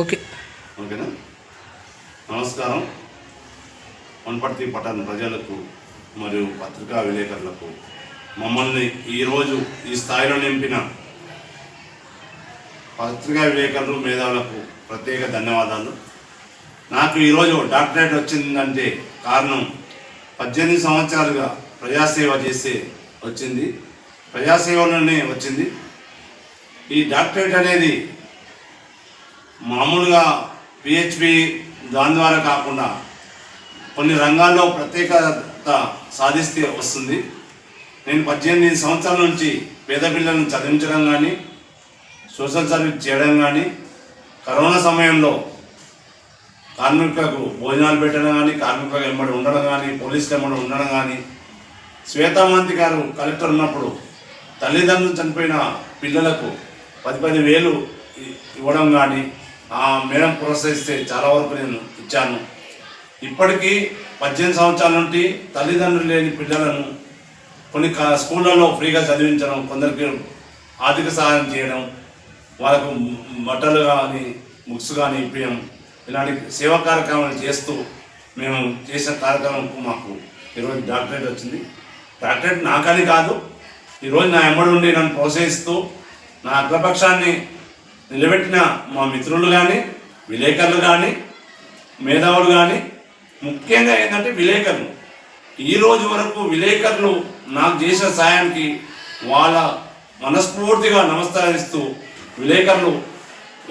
Okay. ఓకేనా? నమస్కారం. వనపర్తి పట్టణ ప్రజలకు మరియు పత్రికా విలేకరులకు మమ్మల్ని ఈరోజు ఈ స్థాయిలో నింపిన పత్రికా విలేకరులు మేధావులకు ప్రత్యేక ధన్యవాదాలు. నాకు ఈరోజు డాక్టరేట్ వచ్చిందంటే కారణం పద్దెనిమిది సంవత్సరాలుగా ప్రజాసేవ చేసే వచ్చింది. ప్రజాసేవలోనే వచ్చింది. ఈ డాక్టరేట్ అనేది మామూలుగా పిహెచ్పి దాని ద్వారా కాకుండా కొన్ని రంగాల్లో ప్రత్యేకత సాధిస్తే వస్తుంది. నేను పద్దెనిమిది సంవత్సరాల నుంచి పేద పిల్లలను చదివించడం కానీ సోషల్ సర్వీస్ చేయడం కానీ కరోనా సమయంలో కార్మికులకు భోజనాలు పెట్టడం కానీ కార్మికులకు వెంబడి ఉండడం కానీ పోలీసులు వెంబడి ఉండడం కానీ శ్వేతామంతి గారు కలెక్టర్ ఉన్నప్పుడు తల్లిదండ్రులు చనిపోయిన పిల్లలకు పది పది వేలు ఇవ్వడం కానీ ఆ మేడం ప్రోత్సహిస్తే చాలా వరకు నేను ఇచ్చాను. ఇప్పటికీ పద్దెనిమిది సంవత్సరాల నుండి తల్లిదండ్రులు లేని పిల్లలను కొన్ని కా- స్కూళ్ళలో ఫ్రీగా చదివించడం కొందరికి ఆర్థిక సహాయం చేయడం వాళ్ళకు బట్టలు కానీ బుక్స్ కానీ ఇప్పించడం ఇలాంటి సేవా కార్యక్రమాలు చేస్తూ మేము చేసిన కార్యక్రమంకు మాకు ఈరోజు డాక్టరేట్ వచ్చింది. డాక్టరేట్ నాకని కాదు ఈరోజు నా ఎమ్మడి ఉండి నన్ను ప్రోత్సహిస్తూ నా అగ్రపక్షాన్ని నిలబెట్టిన మా మిత్రులు కానీ విలేకరులు కానీ మేధావులు కానీ ముఖ్యంగా ఏంటంటే విలేకరులు. ఈ రోజు వరకు విలేకరులు నాకు చేసిన సాయానికి వాళ్ళ మనస్ఫూర్తిగా నమస్కరిస్తూ విలేకరులు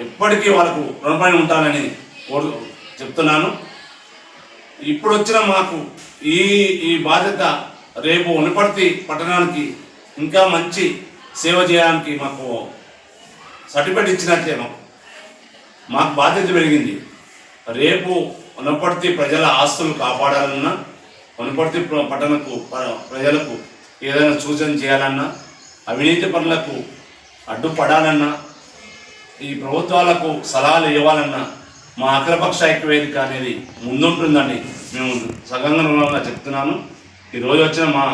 ఎప్పటికీ వాళ్ళకు రుణపడి ఉంటానని కోరు చెప్తున్నాను. ఇప్పుడు వచ్చిన మాకు ఈ ఈ బాధ్యత రేపు ఉనపర్తి పట్టణానికి ఇంకా మంచి సేవ చేయడానికి మాకు సర్టిఫికేట్ ఇచ్చినట్లేను మాకు బాధ్యత పెరిగింది. రేపు వనపర్తి ప్రజల ఆస్తులు కాపాడాలన్నా వనపర్తి ప్ర- పట్టణకు ప్రజలకు ఏదైనా సూచన చేయాలన్నా అవినీతి పనులకు అడ్డుపడాలన్నా ఈ ప్రభుత్వాలకు సలహాలు ఇవ్వాలన్నా మా అఖిలపక్ష ఐక్యవేదిక అనేది ముందుంటుందని మేము సగంగా చెప్తున్నాను. ఈరోజు వచ్చిన మా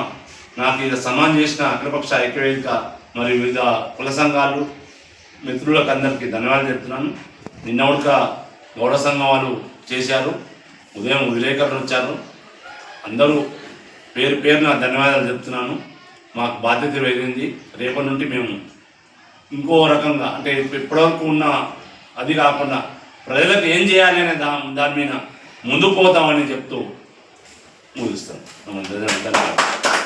నాకు ఇది సమాన్ చేసిన అఖిలపక్ష ఐక్యవేదిక మరియు వివిధ కుల సంఘాలు మిత్రులకు అందరికీ ధన్యవాదాలు చెప్తున్నాను. నిన్న ఉడక గౌడ సంఘం వాళ్ళు చేశారు. ఉదయం విలేకరులు వచ్చారు. అందరూ పేరు పేరున ధన్యవాదాలు చెప్తున్నాను. మాకు బాధ్యత వేరింది. రేపటి నుండి మేము ఇంకో రకంగా అంటే ఇప్పటివరకు ఉన్న అది కాకుండా ప్రజలకు ఏం చేయాలి అనే దా దాని మీద ముందుకు పోతామని చెప్తూ ముగిస్తాను. ధన్యవాదాలు.